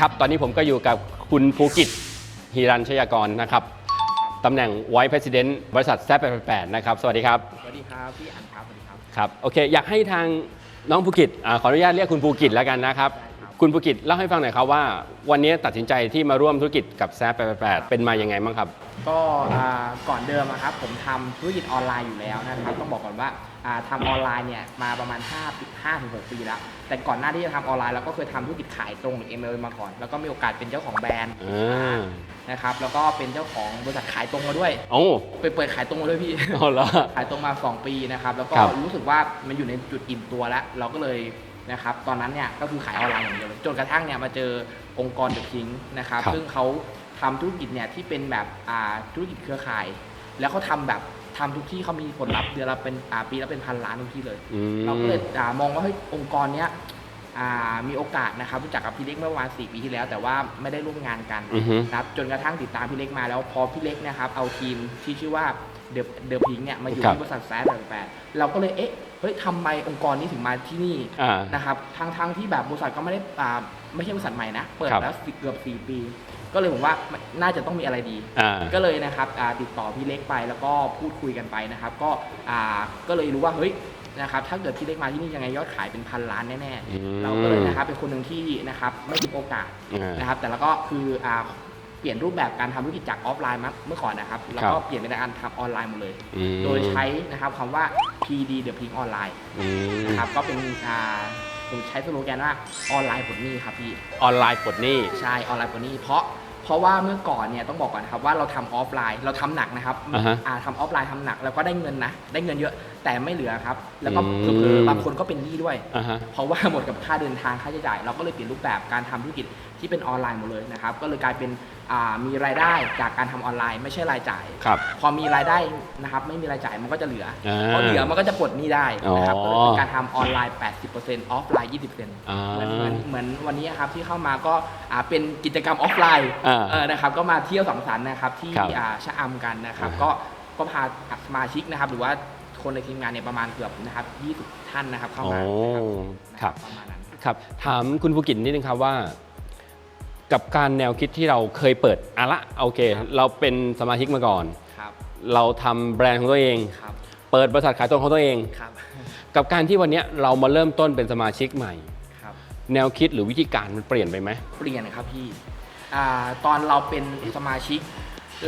ครับตอนนี้ผมก็อยู่กับคุณภูกิจฮีรัญชยากรนะครับตำแหน่ง Vice President บริษัทแซปแปดนะครับ สวัสดีครับ สวัสดีครับพี่อันครับ สวัสดีครับ ครับ โอเค อยากให้ทางน้องภูกิจอ่าขออนุญาตเรียกคุณภูกิจแล้วกันนะครับได้ ครับคุณภูกิจเล่าให้ฟังหน่อยครับว่า วันนี้ตัดสินใจที่มาร่วมธุรกิจกับแซปแปดเป็นมายังไงบ้างครับ ก็อ่าก่อนเดิมอะครับผมทำธุรกิจออนไลน์อยู่แล้วนะครับต้องบอกก่อนว่าอ่าทำออนไลน์เนี่ยมาประมาณ5ปี5ถึง6ปีแล้ว แต่ก่อนหน้าที่จะทำออนไลน์เราก็เคยทำธุรกิจขายตรงหรือ ML มาก่อน แล้วก็มีโอกาสเป็นเจ้าของแบรนด์อ่า นะครับแล้วก็เป็นเจ้าของบริษัทขายตรงมาด้วยโอ้ไปเปิดขายตรงมาด้วยพี่ เอาเหรอขายตรงมา 2 ปีนะครับ แล้วก็ครับรู้สึกว่ามันอยู่ในจุดอิ่มตัวแล้ว เราก็เลย นะครับตอนนั้นเนี่ยก็คือขายออนไลน์อย่างเดียวเลยจนกระทั่งเนี่ยมาเจอองค์กรเดอะพิงนะครับครับซึ่งเขาทำธุรกิจเนี่ยที่เป็นแบบอ่าธุรกิจเครือข่าย แล้วเขาทำแบบทำทุกที่เขามีผลลัพธ์เดือนละเป็นอ่าปีละเป็นพันล้านทุกที่เลย อืม เราก็เลยอ่ามองว่าเฮ้ยองค์กรเนี้ยอ่ามีโอกาสนะครับรู้จักกับพี่เล็กเมื่อประมาณ4ปีที่แล้ว แต่ว่าไม่ได้ร่วมงานกันอือฮึ นะครับจนกระทั่งติดตามพี่เล็กมาแล้วพอพี่เล็กนะครับเอาทีมที่ชื่อว่าเดอะเดอะพิงเนี่ยมาอยู่ครับ ที่บริษัทแซดแปดเราก็เลยเอ๊ะ เฮ้ยทำไมองค์กรนี้ถึงมาที่นี่อ่า นะครับทั้งทั้งที่แบบบริษัทก็ไม่ได้อ่าไม่ใช่บริษัทใหม่นะ เปิดครับ แล้วสิเกือบ 4 ปี ก็เลยผมว่าน่าจะต้องมีอะไรดี อ่า ก็เลยนะครับอ่าติดต่อพี่เล็กไปแล้วก็พูดคุยกันไปนะครับ ก็อ่าก็เลยรู้ว่าเฮ้ยนะครับถ้าเกิดพี่เล็กมาที่นี่ยังไงยอดขายเป็นพันล้านแน่อืม ๆเราก็เลยนะครับเป็นคนหนึ่งที่นะครับไม่ทิ้งโอกาสอ่า นะครับแต่แล้วก็คืออ่า เปลี่ยนรูปแบบการทำธุรกิจจากออฟไลน์มาเมื่อก่อนนะครับ แล้วก็ครับเปลี่ยนเป็นการทำออนไลน์หมดเลย อืม โดยใช้นะครับคำว่า PD The Pink Online อืมนะครับก็เป็นอ่าผมใช้สโลแกนว่าออนไลน์ปลดหนี้ครับพี่ ออนไลน์ปลดหนี้ ใช่ออนไลน์ปลดหนี้เพราะเพราะว่าเมื่อก่อนเนี่ยต้องบอกก่อนนะครับว่าเราทำออฟไลน์เราทำหนักนะครับอ่าฮะอ่าทำออฟไลน์ทำหนักแล้วก็ได้เงินนะได้เงินเยอะแต่ไม่เหลือครับ แล้วก็อืม เผลอๆบางคนก็เป็นหนี้ด้วย อ่าฮะ เพราะว่าหมดกับค่าเดินทางค่าใช้จ่าย เราก็เลยเปลี่ยนรูปแบบการทำธุรกิจ ที่เป็นออนไลน์หมดเลยนะครับ ก็เลยกลายเป็นอ่ามีรายได้จากการทำออนไลน์ไม่ใช่รายจ่ายครับพอมีรายได้นะครับไม่มีรายจ่ายมันก็จะเหลืออ่าพอเหลือมันก็จะปลดหนี้ได้นะครับอ๋อก็เลยเป็นการทำออนไลน์ 80%ออฟไลน์ 20%อ่าเหมือนเหมือนเหมือนวันนี้ครับที่เข้ามาก็อ่าเป็นกิจกรรมออฟไลน์อ่าเออนะครับก็มาเที่ยวสังสรรค์นะครับที่ครับอ่าชะอำกันนะครับอ่าก็ก็พาสมาชิกนะครับหรือว่าคนในทีมงานเนี่ยประมาณเกือบนะครับ20 ท่านนะครับเข้าโอ้มานะคครัรับบประมาณนั้นครับถามคุณภูกิจนิดนึงครับว่า กับการแนวคิดที่เราเคยเปิดอะละโอเคครับเราเป็นสมาชิกมาก่อน ครับเราทำแบรนด์ของตัวเอง ครับเปิดบริษัทขายตรงของตัวเอง ครับกับการที่วันเนี้ยเรามาเริ่มต้นเป็นสมาชิกใหม่ ครับ แนวคิดหรือวิธีการมันเปลี่ยนไปไหม เปลี่ยนครับพี่อ่าตอนเราเป็นสมาชิก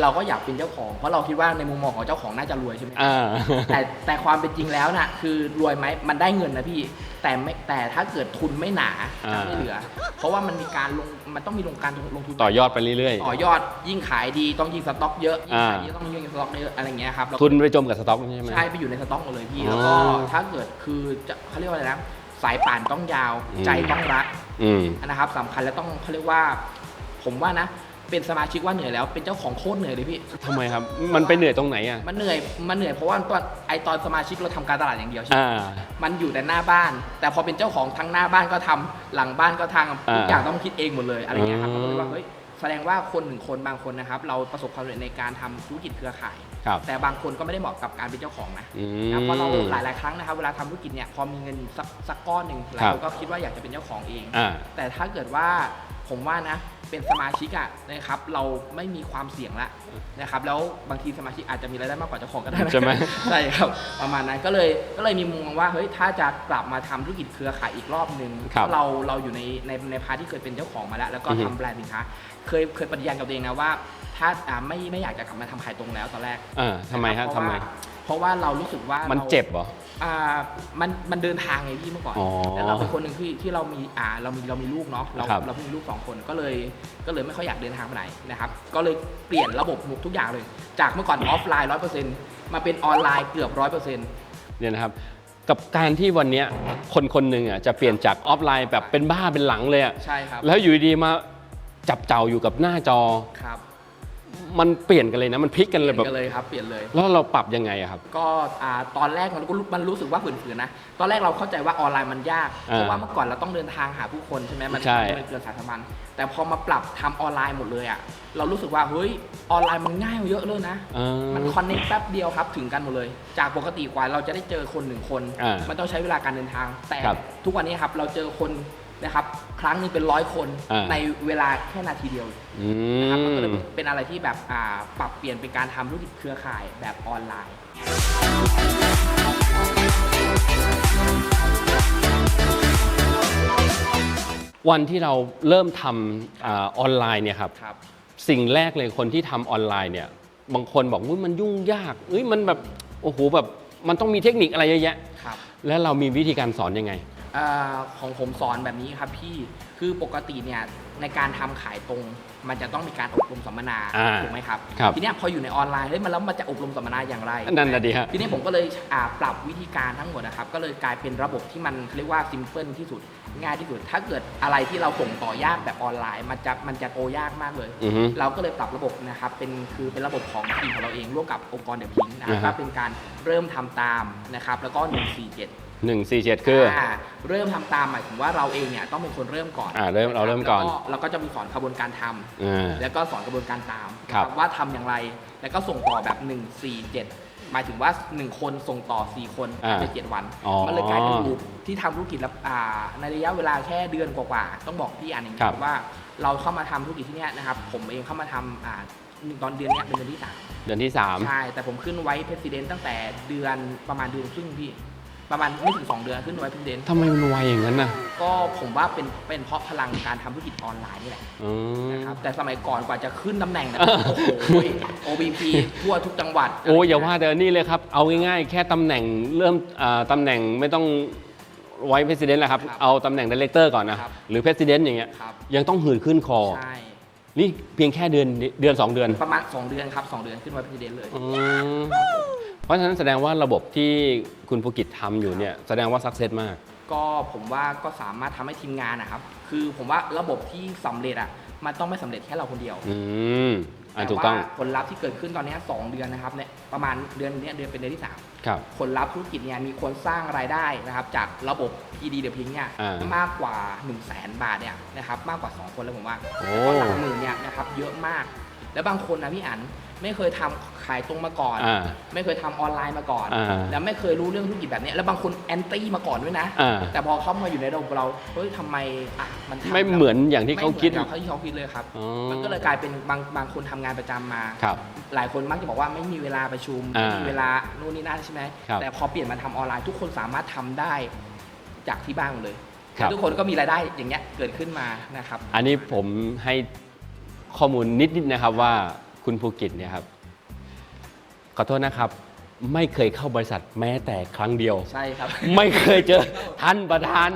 เราก็อยากเป็นเจ้าของ เพราะเราคิดว่าในมุมมองของเจ้าของน่าจะรวยใช่ไหมอ่า แต่แต่ความเป็นจริงแล้วน่ะ คือรวยไหมมันได้เงินนะพี่ แต่ไม่แต่ถ้าเกิดทุนไม่หนาอ่า จะไม่เหลือ เพราะว่ามันมีการลงมันต้องมีลงการลงทุนต่อยอดไปเรื่อย ต่อยอดยิ่งขายดีต้องยิ่งสต็อกเยอะยิ่งขายอ่าดีต้องยิ่งสต็อกเยอะอะไรเงี้ยครับแล้วๆ ทุนไปจมกับสต็อกใช่ไหม ใช่ไปอยู่ในสต็อกหมดเลยพี่อ๋อแล้วก็ถ้าเกิดคือจะเขาเรียกว่าอะไรนะสายป่านต้องยาวอืม ใจต้องรัก อืม นะครับสำคัญและต้องเขาเรียกว่า ผมว่านะ เป็นสมาชิกว่าเหนื่อยแล้ว เป็นเจ้าของโคตรเหนื่อยเลยพี่ ทำไมครับ มันไปเหนื่อยตรงไหนอะ มันเหนื่อย มันเหนื่อยเพราะว่าตอนไอตอนสมาชิกเราทำการตลาดอย่างเดียวใช่ไหมอ่า มันอยู่แต่หน้าบ้าน แต่พอเป็นเจ้าของทั้งหน้าบ้านก็ทำหลังบ้านก็ทำทุกอ่าอย่างต้องคิดเองหมดเลยอะไรเงี้ยครับอืมก็เลยว่าเฮ้ยแสดงว่าคนหนึ่งคนบางคนนะครับ เราประสบความสำเร็จในการทำธุรกิจเครือข่าย ครับ แต่บางคนก็ไม่ได้เหมาะกับการเป็นเจ้าของนะ อืนะมเพราะเราหลาย ๆ ครั้งนะครับเวลาทำธุรกิจเนี่ยพอมีเงินสักสักก้อนหนึ่งหลายครัคบ นก็คิดว่าอยากจะเป็นเจ้าของเอง อ่า แต่ถ้าเกิดว่าผมว่านะ เป็นสมาชิกอะนะครับ เราไม่มีความเสี่ยงละนะครับ แล้วบางทีสมาชิกอาจจะมีรายได้มากกว่าเจ้าของก็ได้นะใช่ไหมใช่ครับ ประมาณนั้นก็เลยก็เลยมีมุมมองว่าเฮ้ยถ้าจะกลับมาทำธุรกิจเครือข่ายอีกรอบหนึ่งครับเราเราอยู่ในในในพาร์ทที่เคยเป็นเจ้าของมาแล้ว แล้วก็อือฮึ ทำแบรนด์สินค้าเคยเคยปฏิญาณกับตัวเองนะว่า ถ้าอ่าไม่ไม่อยากจะกลับมาทำขายตรงแล้วตอนแรกอ่าทำไมฮะเพทำราะไมว่า เพราะว่าเรารู้สึกว่ามันราเจ็บเหรออ่ามันมันเดินทางไงพี่เมื่อก่อนอ๋อแล้วเราเป็นคนหนึ่งที่ที่เรามีอ่าเรามีเรามีลูกเนาะเราครับเราเพิ่งมีลูกสองคนก็เลยก็เลยไม่ค่อยอยากเดินทางไปไหนนะครับ ก็เลยเปลี่ยนระบบทุกอย่างเลย จากเมื่อก่อนออฟไลน์ร้อยเปอร์เซ็นต์มาเป็นออนไลน์เกือบร้อยเปอร์เซ็นต์เนี่ยนะครับกับการที่วันเนี้ยคนคนหนึ่งอะจะเปลี่ยนจากออฟไลน์แบบเป็นบ้าเป็นหลังเลยอะใช่ครับแล้วอยู่ดีๆมาจับเจ้าอยู่กับหน้าจอครับ มันเปลี่ยนกันเลยนะ มันพลิกกันเปเลลี่ยยแบบนกันเลยครับเปลี่ยนเลย แล้วเราปรับยังไงอะครับ ก็อ่าตอนแรกมันก็รู้มันรู้สึกว่าฝืนๆนะ ตอนแรกเราเข้าใจว่าออนไลน์มันยากอ่าเพราะว่าเมื่อก่อนเราต้องเดินทางหาผู้คนใช่ไหมมันใช่ มันเกินสายสัมพันธ์แต่พอมาปรับทำออนไลน์หมดเลยอะ เรารู้สึกว่าเฮ้ยออนไลน์มันง่ายกว่าเยอะเลยนะ เออ มันคอนเนคแป๊บเดียวครับ ถึงกันหมดเลย จากปกติกว่าเราจะได้เจอคนหนึ่งคน อ่ามัมันต้องใช้เวลาการเดินทาง แต่ครับทุกวันนี้ครับ เราเจอคน นะครับครั้งหนึงเป็นร้อยคนอ่า ในเวลาแค่นาทีเดียวอืนะครับมันก็เลยมเป็นอะไรที่แบบอ่าปรับเปลี่ยนเป็นการทำธุรกิจเครือข่ายแบบออนไลน์ วันที่เราเริ่มทำอาออนไลน์เนี่ยครับ ครับ สิ่งแรกเลยคนที่ทำออนไลน์เนี่ย บางคนบอกว่ามันยุ่งยากเอ้ยมันแบบโอ้โหแบบมันต้องมีเทคนิคอะไรเยอะแยะ ครับ แล้วเรามีวิธีการสอนยังไง อาของผมสอนแบบนี้ครับพี่คือปกติเนี่ยในการทำขายตรง มันจะต้องมีการอบรมสัมมนาอ่าถูกไหมครับครับทีเนี้ยพออยู่ในออนไลน์เฮ้ยมันแล้วมันจะอบรมสัมมนาอย่างไรนั่นน่ะดิฮะทีนี้ผมก็เลยอ่าปรับวิธีการทั้งหมดนะครับ ก็เลยกลายเป็นระบบที่มันเรียกว่าซิมเพิลที่สุดง่ายที่สุด ถ้าเกิดอะไรที่เราส่งต่อยากแบบออนไลน์ มันจะมันจะโอยากมากเลยอือฮึเราก็เลยปรับระบบนะครับเป็นคือเป็นระบบของทีมของเราเองร่วมกับองค์กรเดพิงนะครับอ่าฮะก็เป็นการเริ่มทำตามนะครับแล้วก็147 หนึ่งสี่เจ็ดคือออ่าเริ่มทำตามหมายถึงว่าเราเองเนี่ยต้องเป็นคนเริ่มก่อนอ่าเริ่มเราเริ่มก่อนแล้วเราก็จะมีสอนกระบวนการทำอ่าแล้วก็สอนกระบวนการตามครับนะว่าทำอย่างไร แล้วก็ส่งต่อแบบ 1 4 7 หมายถึงว่า 1 คนส่งต่อ 4 คนอ่าใน7วันอ๋อมันเลยกลายเป็นลูปที่ทำธุรกิจแล้วอ่าในระยะเวลาแค่เดือนกว่าๆต้องบอกพี่อันหนึ่งครับว่าเราเข้ามาทำธุรกิจที่เนี้ยนะครับผมเองเข้ามาทำอ่าตอนเดือนเนี้ยเป็นเดือนที่สามเดือนที่สามใช่แต่ผมขึ้นไว้เพรสิดเนตั้งแต่เดือนประมาณเดือนครึ่งพี่ ประมาณไม่ถึง 2 เดือนขึ้นไว้เพรสิดเนทำไมมันไวอย่างนั้นน่ะก็ผมว่าเป็นเป็นเพราะพลังการทำธุรกิจออนไลน์นี่แหละอืม นะครับแต่สมัยก่อนกว่าจะขึ้นตำแหน่งนะโอ้โห OBP ทั่วทุกจังหวัดโอ้อย่าว่าแต่นี่เลยครับ เอาง่ายๆ แค่ตำแหน่งเริ่มอ่าตำแหน่งไม่ต้องไว้ president แล้วครับ เอาตำแหน่ง director ก่อนนะ หรือ president อย่างเงี้ย ครับยังต้องหืดขึ้นคอ ใช่นี่เพียงแค่เดือนเดือน 2 เดือนประมาณ 2 เดือนครับ 2 เดือนขึ้นไว้เพรสิดเนเลย อืม เพราะฉะนั้นแสดงว่าระบบที่คุณภูกิจทำอยู่เนี่ยแสดงว่า success มาก ก็ผมว่าก็สามารถทำให้ทีมงานนะครับ คือผมว่าระบบที่สำเร็จอะ มันต้องไม่สำเร็จแค่เราคนเดียวอืมอ่าแต่ถูกต้องว่าผลลัพธ์ที่เกิดขึ้นตอนเนี้ยสองเดือนนะครับเนี่ยประมาณเดือนเนี้ยเดือนเป็นเดือนที่สาม ครับ ผลลัพธ์ธุรกิจเนี่ยมีคนสร้างรายได้นะครับจากระบบ PD เด e พิงเนี่ยอ่ามมากกว่า 1 0 0 0 0แสนบาทเนี่ยนะครับมากกว่า 2 คนแล้วผมว่าโอ้แล้วก็หลักหมื่นเนี่ยนะครับเยอะมาก แล้วบางคนนะพี่อันไม่เคยทำขายตรงมาก่อนอ่าไม่เคยทำออนไลน์มาก่อนอ่าแล้วไม่เคยรู้เรื่องธุรกิจแบบเนี้ยแล้วบางคนแอนตี้มาก่อนด้วยนะอ่าแต่พอเข้ามาอยู่ในระบบเราเฮ้ยทำไมอะมันทำไม่เหมือนอย่างที่เขาคิดไม่หมือนกับที่เขาคิดเลยครับอ๋อมันก็เลยกลายเป็นบางบางคนทำงานประจำมาครับหลายคนมักจะบอกว่าไม่มีเวลาประชุมอ่าไม่มีเวลานู่นนี่นั่นใช่ไหมครับแต่พอเปลี่ยนมาทำออนไลน์ทุกคนสามารถทำได้จากที่บ้านหมดเลยครับทุกคนก็มีรายได้อย่างเงี้ยเกิดขึ้นมานะครับ อันนี้ผมให้ ข้อมูลนิดๆนะครับว่าคุณภูกิจเนี่ยครับขอโทษนะครับ ไม่เคยเข้าบริษัทแม้แต่ครั้งเดียว ใช่ครับ ไม่เคยเจอท่านประธาน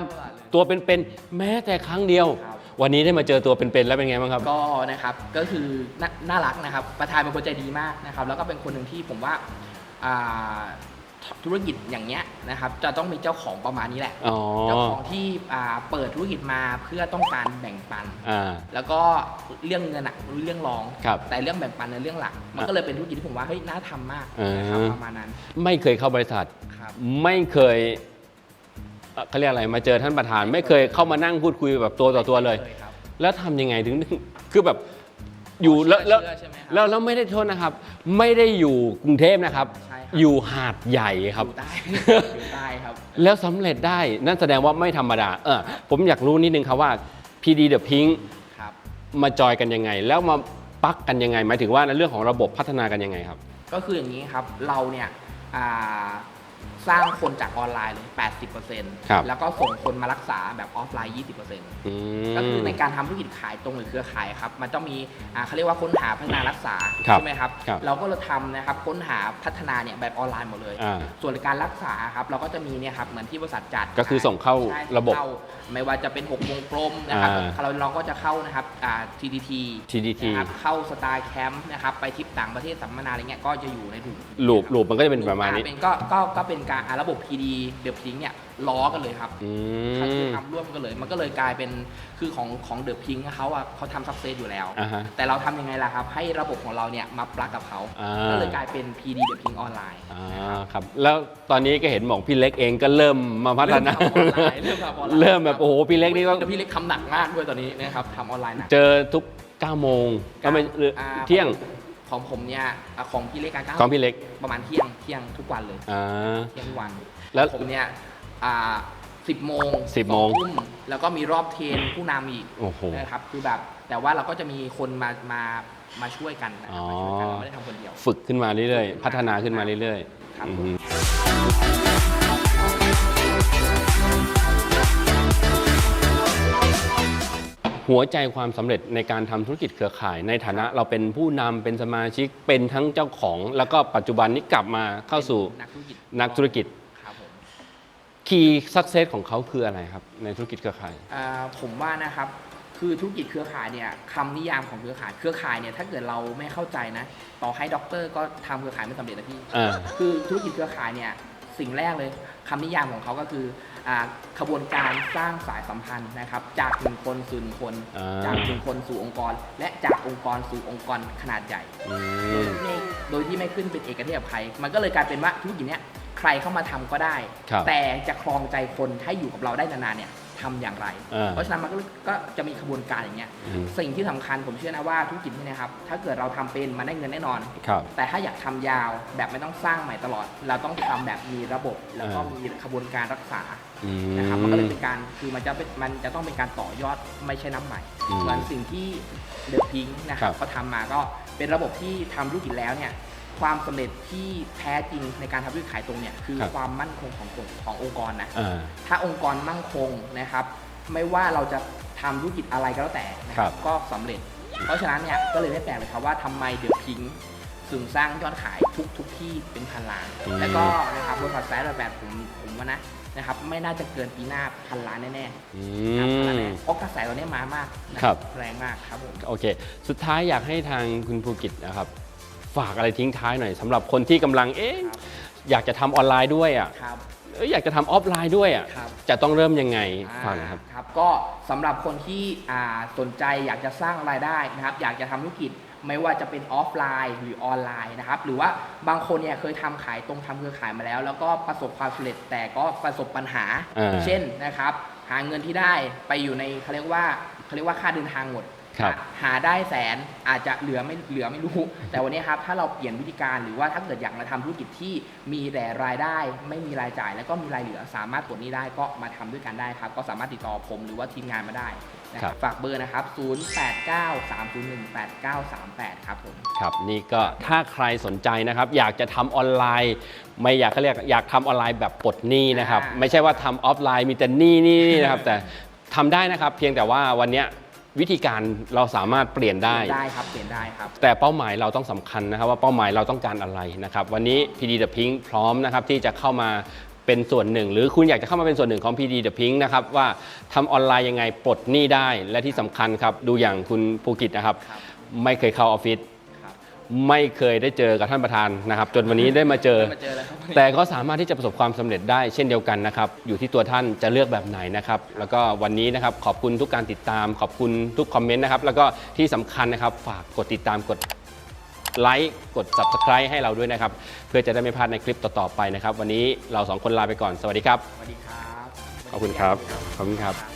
ตัวเป็นๆแม้แต่ครั้งเดียว ครับ วันนี้ได้มาเจอตัวเป็นๆแล้วเป็นไงบ้างครับ ก็นะครับก็คือนาน่ารักนะครับ ประธานเป็นคนใจดีมากนะครับ แล้วก็เป็นคนหนึ่งที่ผมว่าอ่า ธุรกิจอย่างเงี้ยนะครับจะต้องมีเจ้าของประมาณนี้แหละอ๋อ เจ้าของที่อ่าเปิดธุรกิจมาเพื่อต้องการแบ่งปัน อ่า แล้วก็เรื่องเงินอะเรื่องรอง ครับแต่เรื่องแบ่งปันในเรื่องหลัก มันก็เลยเป็นธุรกิจที่ผมว่าเฮ้ยน่าทำมากนะครับอ่า ประมาณนั้นไม่เคยเข้าบริษัท ครับ ไม่เคยเอ่อเขาเรียกอะไรมาเจอท่านประธาน ไม่เคยเข้ามานั่งพูดคุยแบบตัวต่อตัวเลยคครับแล้วทำยังไงถึง คือแบบอยู่แล้วแล้วเชื่อใช่ไหมครับแล้วแล้วไม่ได้โทษนะครับ ไม่ได้อยู่กรุงเทพนะครับ ใช่ ครับอยู่หาดใหญ่ครับ อยู่ใต้อยู่ใต้ครับ แล้วสำเร็จได้นั่นแสดงว่าไม่ธรรมดาเออผมอยากรู้นิดนึงครับว่า PD The Pink ครับ มาจอยกันยังไง แล้วมาปักกันยังไง หมายถึงว่าในเรื่องของระบบพัฒนากันยังไงครับ ก็คืออย่างนี้ครับ เราเนี่ยอ่า สร้างคนจากออนไลน์เลย 80%ครับแล้วก็ส่งคนมารักษาแบบออฟไลน์ 20%อืมก็คือในการทำธุรกิจขายตรงหรือเครือข่ายครับ มันต้องมีอ่าเขาเรียกว่าค้นหาพัฒนารักษาครับใช่ไหมครับครับเราก็เลยทำนะครับค้นหาพัฒนาเนี่ยแบบออนไลน์หมดเลยอ่าส่วนการรักษาครับเราก็จะมีเนี่ยครับเหมือนที่บริษัทจัด ก็คือส่งเข้าใช่ระบบเข้าไม่ว่าจะเป็น6วงกลมนะครับอ่าเราเราก็จะเข้านะครับอ่า TDT TDT นะครับเข้าสตาร์แคมป์นะครับไปทริปต่างประเทศสัมมนาอะไรเงี้ยก็จะอยู่ในถุงลูปลูปมันก็จะเป็นประมาณนี้เป็นก็ก็ก็เป็นการอ่าระบบ PD เด e p พิงเนี่ยล้อกันเลยครับอืก็คือม ทำร่วมกันเลย มันก็เลยกลายเป็นคือของของเดอะพิงเขาอะเขาทำซักเซสอยู่แล้ว อ่าฮะ แต่เราทำยังไงล่ะครับ ให้ระบบของเราเนี่ยมาปลักกับเขาอ่า ก็เลยกลายเป็น PD เดอะพิงออนไลน์อ่าครับ แล้วตอนนี้ก็เห็นบอกพี่เล็กเองก็เริ่มมาพัฒนาเริ่มทำออนไลน์เริ่มทำออนไลน์เริ่มแบบโอ้โหพี่เล็กนี่ก็แต่พี่เล็กทำหนักมากด้วยตอนนี้นะครับทำออนไลน์หนัก เจอทุก9โมงก็ไม่หรืออาเที่ยง ของผมเนี่ยอะของพี่เล็กการของพี่เล็กประมาณเที่ยงเที่ยงทุกวันเลยอ่า เที่ยงทุกวันแล้วผมเนี่ยอ่าสิบโมง10โมงสอทุ่มแล้วก็มีรอบเทรนผู้นำอีกโอ้โห นะครับคือแบบแต่ว่าเราก็จะมีคนมามามาช่วยกันนะครับมาช่วยกันอ๋อ เราไม่ได้ทำคนเดียว ฝึกขึ้นมาเรื่อยๆ พัฒนาขึ้นมาเรื่อยครับ ๆอืผมม หัวใจความสำเร็จในการทำธุรกิจเครือข่าย ในฐานะเราเป็นผู้นำเป็นสมาชิกเป็นทั้งเจ้าของ แล้วก็ปัจจุบันนี้กลับมาเข้าสู่นักธุรกิจนักธุรกิจครับผมคีย์สักเซสของเขาคืออะไรครับ ในธุรกิจเครือข่ายอ่าผมว่านะครับคือธุรกิจเครือข่ายเนี่ยคำนิยามของเครือข่ายเครือข่ายเนี่ยถ้าเกิดเราไม่เข้าใจนะ ต่อให้ด็อกเตอร์ก็ทำเครือข่ายไม่สำเร็จนะพี่อ่าคือธุรกิจเครือข่ายเนี่ย สิ่งแรกเลยคำนิยามของเขาก็คืออ่าขบวนการสร้างสายสัมพันธ์นะครับ จากหนึ่งคนสู่หนึ่งคนอ่าจากหนึ่งคนสู่องค์กร และจากองค์กรสู่องค์กรขนาดใหญ่อืโดยมที่ไม่โดยที่ไม่ขึ้นเป็นเอกเทศกับใคร มันก็เลยกลายเป็นว่าธุรกิจเนี้ยใครเข้ามาทำก็ได้ครับแต่จะครองใจคนให้อยู่กับเราได้นานๆเนี่ย ทำอย่างไรอ่าเพราะฉะนั้นมันก็ก็จะมีขบวนการอย่างเงี้ยอืมสิ่งที่สำคัญผมเชื่อนะว่าธุรกิจนี่นะครับ ถ้าเกิดเราทำเป็นมันได้เงินแน่นอนครับแต่ถ้าอยากทำยาวแบบไม่ต้องสร้างใหม่ตลอด เราต้องทำแบบมีระบบ แล้วก็อ่ามีมีขบวนการรักษาอืนะครับมันก็เลยมเป็นการคือมันจะเป็นมันจะต้องเป็นการต่อยอดไม่ใช่น้ำใหม่อืมเหมือนสิ่งที่เดอะพิงนะครัครับบเขาทำมาก็เป็นระบบที่ทำธุรกิจแล้วเนี่ย ความสำเร็จที่แท้จริงในการทำธุรกิจขายตรงเนี่ยคือครับความมั่นคงขององค์ขององค์กรนะอ่าถ้าองค์กรมั่งคงนะครับ ไม่ว่าเราจะทำธุรกิจอะไรก็แล้วแต่นะคครัรับบก็สำเร็จ เพราะฉะนั้นเนี่ยก็เลยไม่แปลกเลยครับว่าทำไมเดอะพิงถึงสร้างยอดขายทุกทุกที่เป็นพันล้านอืมแล้วก็นะครับบริษัทแซดแบบผมผมว่านะนะครับไม่น่าจะเกินปีหน้าพันล้านแน่อืๆครับพันล้านมแน่เพราะกระแสตอนนี้มามากนะครับแรงมากครับผมโอเค สุดท้ายอยากให้ทางคุณภูกิจนะครับ ฝากอะไรทิ้งท้ายหน่อยสำหรับคนที่กำลังเอ๊ะครับอยากจะทำออนไลน์ด้วยอะครับ เอ้ยอยากจะทำออฟไลน์ด้วยอะครับ จะต้องเริ่มยังไงอ่าฝากหนะครับ ครับก็สำหรับคนที่อ่าสนใจอยากจะสร้างรายได้นะครับ อยากจะทำธุรกิจไม่ว่าจะเป็นออฟไลน์หรือออนไลน์นะครับ หรือว่าบางคนเนี่ยเคยทำขายตรงทำเครือข่ายมาแล้ว แล้วก็ประสบความสำเร็จแต่ก็ประสบปัญหา อ่า เช่นนะครับ หาเงินที่ได้ไปอยู่ในเขาเรียกว่าเขาเรียกว่าค่าเดินทางหมด ครับหาหาได้แสนอาจจะเหลือไม่เหลือไม่รู้ แต่วันนี้ครับถ้าเราเปลี่ยนวิธีการหรือว่าถ้าเกิดอยากมาทำธุรกิจที่มีแต่รายได้ ไม่มีรายจ่าย แล้วก็มีรายเหลือสามารถปลดหนี้ได้ก็มาทำด้วยกันได้ครับ ก็สามารถติดต่อผมหรือว่าทีมงานมาได้นะคครัรับบฝากเบอร์นะครับ 0893018938 ครับผมครับนี่ก็ถ้าใครสนใจนะครับ อยากจะทำออนไลน์ ไม่อยากเขาเรียกอยากทำออนไลน์แบบปลดหนี้นะครับอ่าไม่ใช่ว่าทำออฟไลน์มีแต่หนี้หนี่นะครับแต่ทำได้นะครับ เพียงแต่ว่าวันเนี้ย วิธีการเราสามารถเปลี่ยนได้ ได้ครับเปลี่ยนได้ครับ แต่เป้าหมายเราต้องสำคัญนะครับ ว่าเป้าหมายเราต้องการอะไรนะครับ วันนี้ PD The Pink พร้อมนะครับที่จะเข้ามาเป็นส่วนหนึ่ง หรือคุณอยากจะเข้ามาเป็นส่วนหนึ่งของ PD The Pink นะครับว่าทำออนไลน์ยังไงปลดหนี้ได้และที่สำคัญครับ ดูอย่างคุณภูกิจนะครับครับไม่เคยเข้าออฟฟิศครับ ไม่เคยได้เจอกับท่านประธานนะครับ จนวันนี้ได้มาเจอมาเจอแล้วครับแต่ก็สามารถที่จะประสบความสำเร็จได้เช่นเดียวกันนะครับ อยู่ที่ตัวท่านจะเลือกแบบไหนนะครับ แล้วก็วันนี้นะครับขอบคุณทุกการติดตาม ขอบคุณทุกคอมเมนต์นะครับ แล้วก็ที่สำคัญนะครับ ฝากกดติดตามกดไลค์กด Subscribe ให้เราด้วยนะครับ เพื่อจะได้ไม่พลาดในคลิปต่อ ๆ ไปนะครับ วันนี้เราสองคนลาไปก่อน สวัสดีครับ สวัสดีครับ ขอบคุณครับ ขอบคุณครับครับ